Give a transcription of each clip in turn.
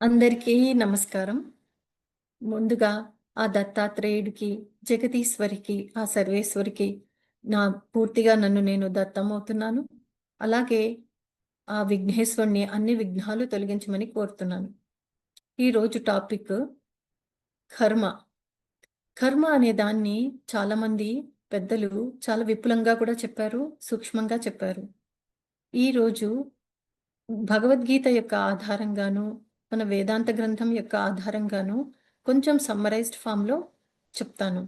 అందరికీ నమస్కారం. ముందుగా ఆ దత్తాత్రేయుడికి జగదీశ్వరికి ఆ సర్వేశ్వరికి నా పూర్తిగా నన్ను నేను దత్తమవుతున్నాను. అలాగే ఆ విఘ్నేశ్వరుని అన్ని విఘ్నాలు తొలగించమని కోరుతున్నాను. ఈరోజు టాపిక్ కర్మ. కర్మ అనే దాన్ని చాలామంది పెద్దలు చాలా విపులంగా కూడా చెప్పారు సూక్ష్మంగా చెప్పారు. ఈరోజు భగవద్గీత యొక్క ఆధారంగాను మన వేదాంత గ్రంథం యొక్క ఆధారంగాను కొంచెం సమ్మరైజ్డ్ ఫామ్లో చెప్తాను.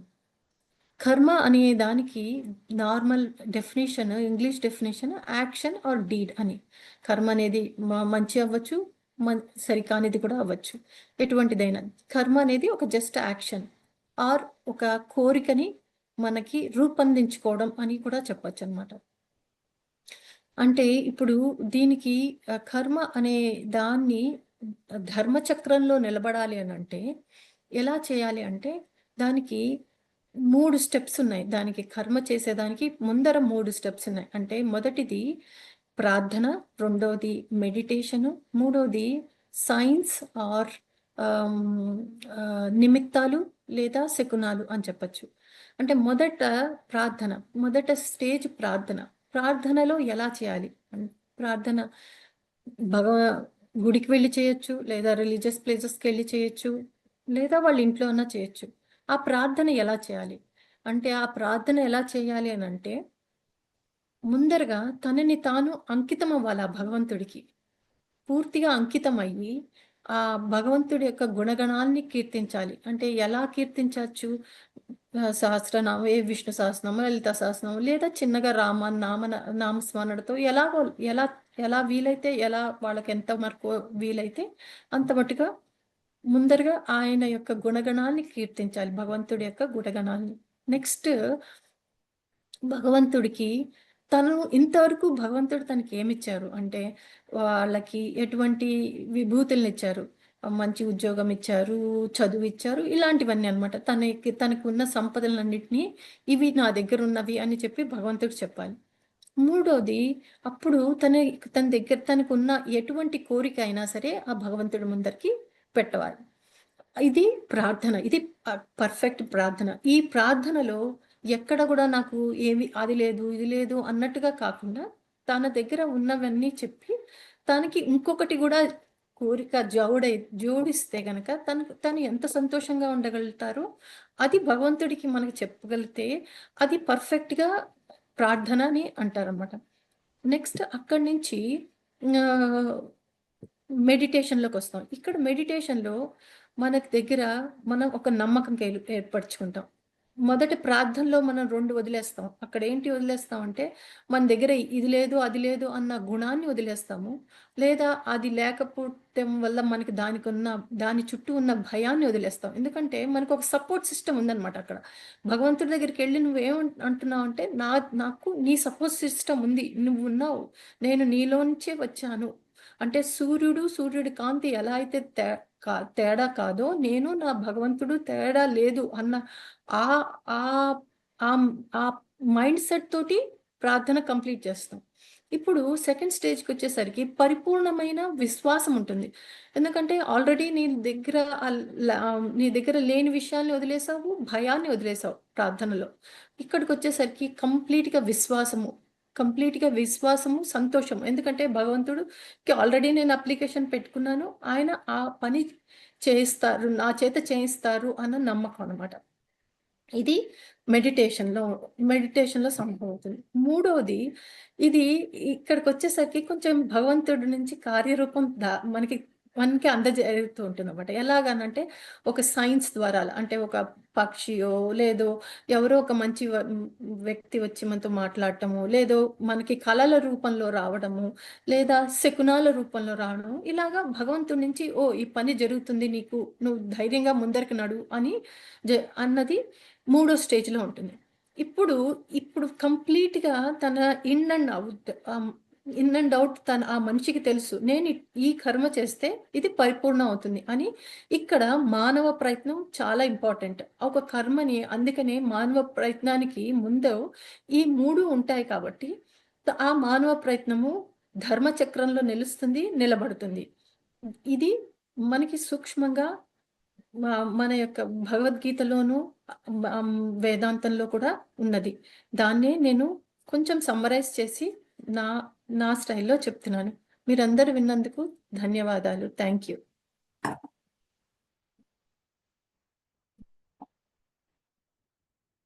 కర్మ అనే దానికి normal definition English definition action or deed అని. కర్మ అనేది మంచి అవ్వచ్చు సరికానిది కూడా అవ్వచ్చు. ఎటువంటిదైనా. కర్మ అనేది ఒక జస్ట్ యాక్షన్ ఆర్ ఒక కోరికని మనకి రూపొందించుకోవడం అని కూడా చెప్పచ్చు అనమాట అంటే ఇప్పుడు దీనికి కర్మ అనే దాన్ని ధర్మచక్రంలో నిలబడాలి అని అంటే ఎలా చేయాలి అంటే దానికి మూడు స్టెప్స్ ఉన్నాయి. దానికి కర్మ చేసేదానికి ముందర మూడు స్టెప్స్ ఉన్నాయి. అంటే మొదటిది ప్రార్థన రెండవది మెడిటేషను మూడవది సైన్స్ ఆర్ నిమిత్తాలు లేదా శకునాలు అని చెప్పచ్చు. అంటే మొదట ప్రార్థన మొదట స్టేజ్ ప్రార్థన. ప్రార్థనలో ఎలా చేయాలి? ప్రార్థన భగవ గుడికి వెళ్ళి చేయొచ్చు లేదా రిలీజియస్ ప్లేసెస్కి వెళ్ళి చేయొచ్చు లేదా వాళ్ళ ఇంట్లో అన్నా చేయొచ్చు. ఆ ప్రార్థన ఎలా చేయాలి? అంటే ఆ ప్రార్థన ఎలా చేయాలి అని అంటే ముందరగా తనని తాను అంకితం అవ్వాలి ఆ భగవంతుడికి. పూర్తిగా అంకితం అయ్యి ఆ భగవంతుడి యొక్క గుణగణాల్ని కీర్తించాలి. అంటే ఎలా కీర్తించవచ్చు? సహస్రనామం ఏ విష్ణు సహస్రనామం లలిత సహస్రనామం లేదా చిన్నగా రామ నామ నామస్మరణతో ఎలాగో ఎలా ఎలా వీలైతే ఎలా వాళ్ళకి ఎంత మరకు వీలైతే అంత మట్టుగా ముందరగా ఆయన యొక్క గుణగణాన్ని కీర్తించాలి భగవంతుడి యొక్క గుణగణాన్ని. నెక్స్ట్ భగవంతుడికి తను ఇంతవరకు భగవంతుడు తనకి ఏమిచ్చారు? అంటే వాళ్ళకి ఎటువంటి విభూతుల్ని ఇచ్చారు మంచి ఉద్యోగం ఇచ్చారు చదువు ఇచ్చారు ఇలాంటివన్నీ అనమాట తనకి తనకు ఉన్న సంపదలన్నింటినీ ఇవి నా దగ్గర ఉన్నవి అని చెప్పి భగవంతుడు చెప్పాలి. మూడోది అప్పుడు తన తన దగ్గర తనకున్న ఎటువంటి కోరిక అయినా సరే ఆ భగవంతుడి ముందరికి పెట్టవాలి. ఇది ప్రార్థన ఇది పర్ఫెక్ట్ ప్రార్థన. ఈ ప్రార్థనలో ఎక్కడ కూడా నాకు ఏమి అది లేదు ఇది లేదు అన్నట్టుగా కాకుండా తన దగ్గర ఉన్నవన్నీ చెప్పి తనకి ఇంకొకటి కూడా కోరిక జోడై జోడిస్తే గనక తను తను ఎంత సంతోషంగా ఉండగలుగుతారో అది భగవంతుడికి మనకు చెప్పగలిగితే అది పర్ఫెక్ట్గా ప్రార్థన అని అంటారనమాట నెక్స్ట్ అక్కడి నుంచి మెడిటేషన్లోకి వస్తాం. ఇక్కడ మెడిటేషన్లో మనకు దగ్గర మనం ఒక నమ్మకం ఏర్పరచుకుంటాం. మొదటి ప్రార్థనలో మనం రెండు వదిలేస్తాం. అక్కడ ఏంటి వదిలేస్తాం అంటే మన దగ్గర ఇది లేదు అది లేదు అన్న గుణాన్ని వదిలేస్తాము. లేదా అది లేకపోవటం వల్ల మనకి దానికి ఉన్న దాని చుట్టూ ఉన్న భయాన్ని వదిలేస్తాం. ఎందుకంటే మనకు ఒక సపోర్ట్ సిస్టమ్ ఉందన్నమాట అక్కడ. భగవంతుడి దగ్గరికి వెళ్ళి నువ్వేం అంటున్నావు అంటే నా నాకు నీ సపోర్ట్ సిస్టమ్ ఉంది. నువ్వు ఉన్నావు. నేను నీలోంచే వచ్చాను. అంటే సూర్యుడు సూర్యుడి కాంతి ఎలా అయితే తే తేడా కాదో నేను నా భగవంతుడు తేడా లేదు అన్న ఆ ఆ మైండ్ సెట్ తోటి ప్రార్థన కంప్లీట్ చేస్తాం. ఇప్పుడు సెకండ్ స్టేజ్కి వచ్చేసరికి పరిపూర్ణమైన విశ్వాసం ఉంటుంది. ఎందుకంటే ఆల్రెడీ నీ దగ్గర నీ దగ్గర లేని విషయాన్ని వదిలేసావు భయాన్ని వదిలేసావు ప్రార్థనలో. ఇక్కడికి వచ్చేసరికి కంప్లీట్గా విశ్వాసము. కంప్లీట్గా విశ్వాసము సంతోషము. ఎందుకంటే భగవంతుడుకి ఆల్రెడీ నేను అప్లికేషన్ పెట్టుకున్నాను. ఆయన ఆ పని చేయిస్తారు నా చేత చేయిస్తారు అన్న నమ్మకం అనమాట ఇది మెడిటేషన్లో మెడిటేషన్లో సంభవవుతుంది. మూడవది ఇది ఇక్కడికి వచ్చేసరికి కొంచెం భగవంతుడి నుంచి కార్యరూపం దా మనకి మనకి అందజేరుతూ ఉంటుంది అనమాట ఎలాగనంటే ఒక సైన్స్ ద్వారా అంటే ఒక పక్షియో లేదో ఎవరో ఒక మంచి వ్యక్తి వచ్చి మనతో మాట్లాడటము లేదో మనకి కళల రూపంలో రావడము లేదా శకునాల రూపంలో రావడం ఇలాగా భగవంతుడి నుంచి ఓ ఈ పని జరుగుతుంది నీకు నువ్వు ధైర్యంగా ముందరికి నడు అని అన్నది మూడో స్టేజ్లో ఉంటుంది. ఇప్పుడు ఇప్పుడు కంప్లీట్గా తన in and out in and out తన ఆ మనిషికి తెలుసు. నేను ఈ కర్మ చేస్తే ఇది పరిపూర్ణం అవుతుంది అని ఇక్కడ మానవ ప్రయత్నం చాలా ఇంపార్టెంట్. ఒక కర్మని అందుకనే మానవ ప్రయత్నానికి ముందు ఈ మూడు ఉంటాయి కాబట్టి ఆ మానవ ప్రయత్నము ధర్మచక్రంలో నిలుస్తుంది నిలబడుతుంది. ఇది మనకి సూక్ష్మంగా మన యొక్క భగవద్గీతలోను వేదాంతంలో కూడా ఉన్నది. దాన్నే నేను కొంచెం సమ్మరైజ్ చేసి నా నా స్టైల్లో చెప్తున్నాను. మీరందరూ విన్నందుకు ధన్యవాదాలు. Thank you.